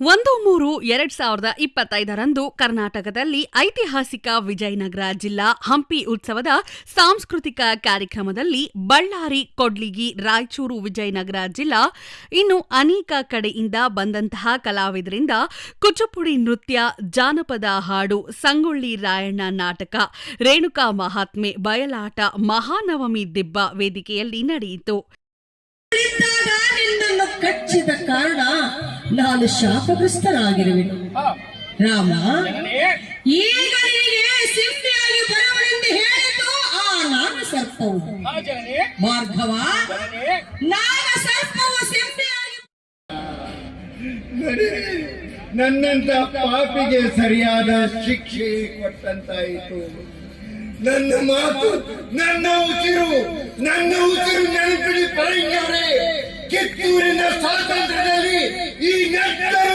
ಒಂದು ಮೂರು ಎರಡ್ ಸಾವಿರದ ಇಪ್ಪತ್ತೈದರಂದು ಕರ್ನಾಟಕದಲ್ಲಿ ಐತಿಹಾಸಿಕ ವಿಜಯನಗರ ಜಿಲ್ಲಾ ಹಂಪಿ ಉತ್ಸವದ ಸಾಂಸ್ಕೃತಿಕ ಕಾರ್ಯಕ್ರಮದಲ್ಲಿ ಬಳ್ಳಾರಿ, ಕೊಡ್ಲಿಗಿ, ರಾಯಚೂರು, ವಿಜಯನಗರ ಜಿಲ್ಲಾ ಇನ್ನು ಅನೇಕ ಕಡೆಯಿಂದ ಬಂದಂತಹ ಕಲಾವಿದರಿಂದ ಕುಚುಪುಡಿ ನೃತ್ಯ, ಜಾನಪದ ಹಾಡು, ಸಂಗೊಳ್ಳಿ ರಾಯಣ್ಣ ನಾಟಕ, ರೇಣುಕಾ ಮಹಾತ್ಮೆ ಬಯಲಾಟ, ಮಹಾನವಮಿ ದಿಬ್ಬ ವೇದಿಕೆಯಲ್ಲಿ ನಡೆಯಿತು. ಇದ್ದಾಗ ನಿನ್ನನ್ನು ಕಚ್ಚಿದ ಕಾರಣ ನಾನು ಶಾಪಗ್ರಸ್ತನಾಗಿರುವೆನು ರಾಮ ಈಗ ನಿನಗೆ ಸಿಂಪಿಯಾಗಿ ಬರುವನೆಂದು ಹೇಳಿದ್ದು ಆ ನಾಗ ಸರ್ಪವು ಮಾರ್ಗವ ನಾಗ ಸರ್ಪವು ಸಿಂಪಿಯಾಗಿ. ನನ್ನಂತ ಪಾಪಿಗೆ ಸರಿಯಾದ ಶಿಕ್ಷೆ ಕೊಟ್ಟಂತಾಯಿತು. ನನ್ನ ಮಾತು ನನ್ನ ಉಸಿರು ನನ್ನ ಉಸಿರು ನೆನಪಿಡಿ ಪರಂಗವರೇ ಕಿತ್ತೂರಿನ ಸ್ವಾತಂತ್ರ್ಯದಲ್ಲಿ ಈ ನೆಟ್ಟರು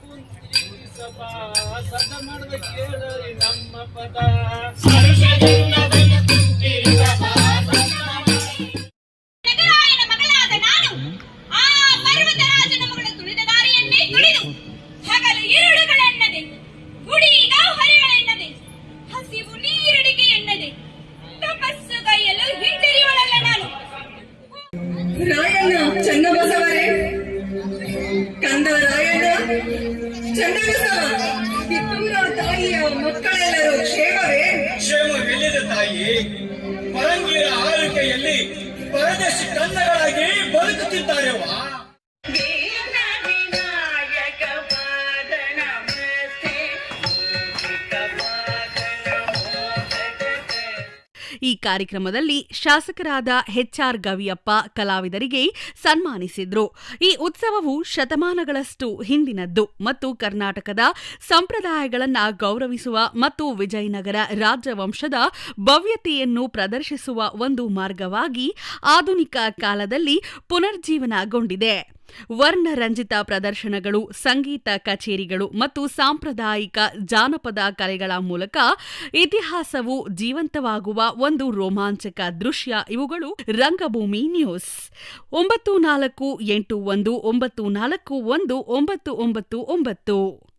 ಕುಂತ್ರಿ ಸಭಾ ಸದ ಮಾಡುವ ಕೇಳರಿ ನಮ್ಮ ಪದ. ರಾಯಣ್ಣ, ಚನ್ನಬಸವರೇ. ಕಂದ ರಾಯಣ್ಣ, ಚನ್ನಬಸವ. ಕಿತ್ತೂರ ತಾಯಿಯ ಮಕ್ಕಳೆಲ್ಲರೂ ಕ್ಷೇಮವೇ? ಕ್ಷೇಮವಿಲ್ಲದ ತಾಯಿ ಪರಂಗಿರ ಆಳ್ವಿಕೆಯಲ್ಲಿ ಪರದೇಶಿ ಕಂದಗಳಾಗಿ ಬದುಕುತ್ತಿದ್ದಾರೆವಾ ಈ ಕಾರ್ಯಕ್ರಮದಲ್ಲಿ ಶಾಸಕರಾದ ಎಚ್ಆರ್ ಗವಿಯಪ್ಪ ಕಲಾವಿದರಿಗೆ ಸನ್ಮಾನಿಸಿದ್ರು. ಈ ಉತ್ಸವವು ಶತಮಾನಗಳಷ್ಟು ಹಿಂದಿನದ್ದು ಮತ್ತು ಕರ್ನಾಟಕದ ಸಂಪ್ರದಾಯಗಳನ್ನು ಗೌರವಿಸುವ ಮತ್ತು ವಿಜಯನಗರ ರಾಜವಂಶದ ಭವ್ಯತೆಯನ್ನು ಪ್ರದರ್ಶಿಸುವ ಒಂದು ಮಾರ್ಗವಾಗಿ ಆಧುನಿಕ ಕಾಲದಲ್ಲಿ ಪುನರ್ಜೀವನಗೊಂಡಿದೆ. ವರ್ಣರಂಜಿತ ಪ್ರದರ್ಶನಗಳು, ಸಂಗೀತ ಕಚೇರಿಗಳು ಮತ್ತು ಸಾಂಪ್ರದಾಯಿಕ ಜಾನಪದ ಕಲೆಗಳ ಮೂಲಕ ಇತಿಹಾಸವು ಜೀವಂತವಾಗುವ ಒಂದು ರೋಮಾಂಚಕ ದೃಶ್ಯ ಇವುಗಳು ರಂಗಭೂಮಿ ನ್ಯೂಸ್. ಒಂಬತ್ತು ನಾಲ್ಕು ಎಂಟು ಒಂದು, ಒಂಬತ್ತು ನಾಲ್ಕು ಒಂದು, ಒಂಬತ್ತು ಒಂಬತ್ತು ಒಂಬತ್ತು.